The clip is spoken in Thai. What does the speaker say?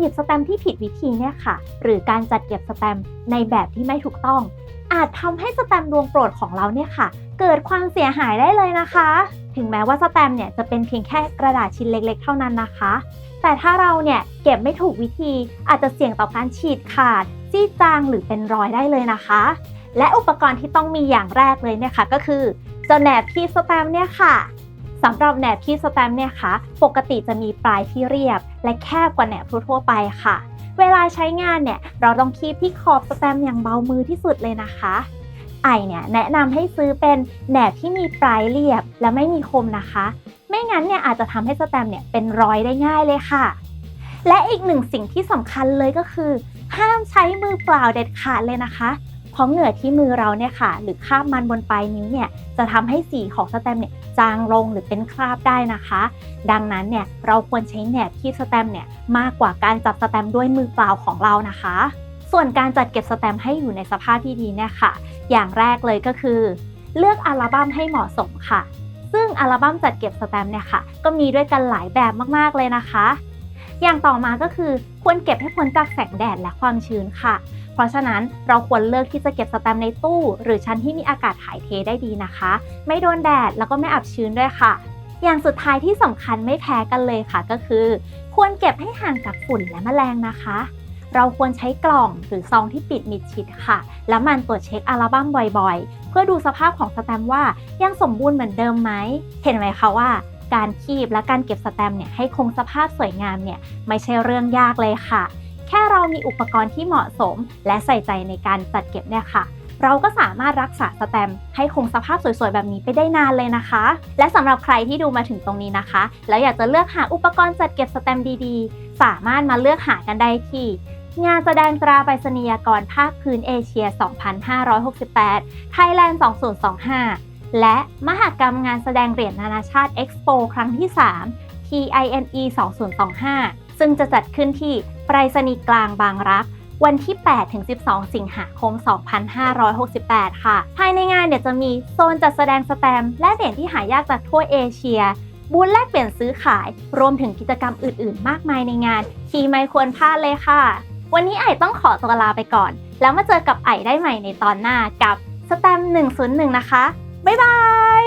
หยิบสแตมที่ผิดวิธีเนี่ยค่ะ หรือการจัดเก็บสแตมในแบบที่ไม่ถูกต้อง อาจทำให้สแตมดวงโปรดของเราเนี่ยค่ะ เกิดความเสียหายได้เลยนะคะ ถึงแม้ว่าสแตมเนี่ยจะเป็นเพียงแค่กระดาษชิ้นเล็ก ๆ เท่านั้นนะคะ แต่ถ้าเราเนี่ยเก็บไม่ถูกวิธี อาจจะเสี่ยงต่อการฉีดขาดจี้จางหรือเป็นรอยได้เลยนะคะ และอุปกรณ์ที่ต้องมีอย่างแรกเลยเนี่ยค่ะก็คือเจ้าแหนบคีบสแตมเนี่ยค่ะสำหรับแหนบคีบสแตมเนี่ยค่ะปกติจะมีปลายที่เรียบ และแคบกว่าแหนบทั่วๆไปค่ะ เวลาใช้งานเนี่ยเราต้องคีบที่ขอบสแตมอย่างเบามือที่สุดเลยนะคะไอเนี่ยแนะนำให้ซื้อเป็นแหนบที่มีปลายเรียบและไม่มีคมนะคะ ไม่งั้นเนี่ยอาจจะทำให้สแตมเนี่ยเป็นรอยได้ง่ายเลยค่ะ และอีกหนึ่งสิ่งที่สำคัญเลยก็คือ ห้ามใช้มือเปล่าเด็ดขาดเลยนะคะเพราะเหงื่อที่มือเราเนี่ยค่ะ หรือคราบมันบนปลายนิ้วเนี่ยจะทำให้สีของสแตมเนี่ย จางลงหรือเป็นคราบได้นะคะ ดังนั้นเนี่ยเราควรใช้แหนบคีบสแตมเนี่ยมากกว่าการจับสแตมด้วยมือเปล่าของเรานะคะ ส่วนการจัดเก็บสแตมให้อยู่ในสภาพที่ดีเนี่ยค่ะ อย่างแรกเลยก็คือ เลือกอัลบั้มให้เหมาะสมค่ะ ซึ่งอัลบั้มจัดเก็บสแตมเนี่ยค่ะ ก็มีด้วยกันหลายแบบมากๆเลยนะคะ อย่างต่อมาก็คือควรเก็บให้พ้นจากแสงแดดและความชื้นค่ะ เพราะฉะนั้นเราควรเลือกที่จะเก็บสแตมในตู้ หรือชั้นที่มีอากาศถ่ายเทได้ดีนะคะ ไม่โดนแดดแล้วก็ไม่อับชื้นด้วยค่ะ อย่างสุดท้ายที่สำคัญไม่แพ้กันเลยค่ะก็คือ ควรเก็บให้ห่างจากฝุ่นและแมลงนะคะเราควรใช้กล่องหรือซองที่ปิดมิดชิดค่ะ แล้วมันตรวจเช็คอัลบั้มบ่อยๆ เพื่อดูสภาพของสแตมว่ายังสมบูรณ์เหมือนเดิมไหม เห็นไหมคะว่า การคีบและการเก็บสแตมเนี่ยให้คงสภาพสวยงามเนี่ยไม่ใช่เรื่องยากเลยค่ะ แค่เรามีอุปกรณ์ที่เหมาะสม และใส่ใจในการจัดเก็บเนี่ยค่ะ เราก็สามารถรักษาสแตมให้คงสภาพสวยๆ แบบนี้ไปได้นานเลยนะคะ และสำหรับใครที่ดูมาถึงตรงนี้นะคะ แล้วอยากจะเลือกหาอุปกรณ์จัดเก็บสแตมดีๆ สามารถมาเลือกหากันได้ที่งานแสดงตราไปรษณียกรภาคพื้นเอเชีย 2568 Thailand 2025 และมหกรรมงานแสดงเหรียญนานาชาติ Expo ครั้งที่ 3 TINE 2025 ซึ่งจะจัดขึ้นที่ไปรษณีย์กลางบางรัก วันที่ 8 ถึง 12 สิงหาคม 2568 ค่ะ ภายในงานเดี๋ยจะมีโซนจัดแสดงสแตมและเหรียญที่หายากจากทั่วเอเชียบูธแลกเปลี่ยนซื้อขาย รวมถึงกิจกรรมอื่นๆ มากมายในงานที่ไม่ควรพลาดเลยค่ะ วันนี้ไอต้องขอตัวลาไปก่อน แล้วมาเจอกับไอได้ใหม่ในตอนหน้ากับสแตม101 นะคะ บ๊ายบาย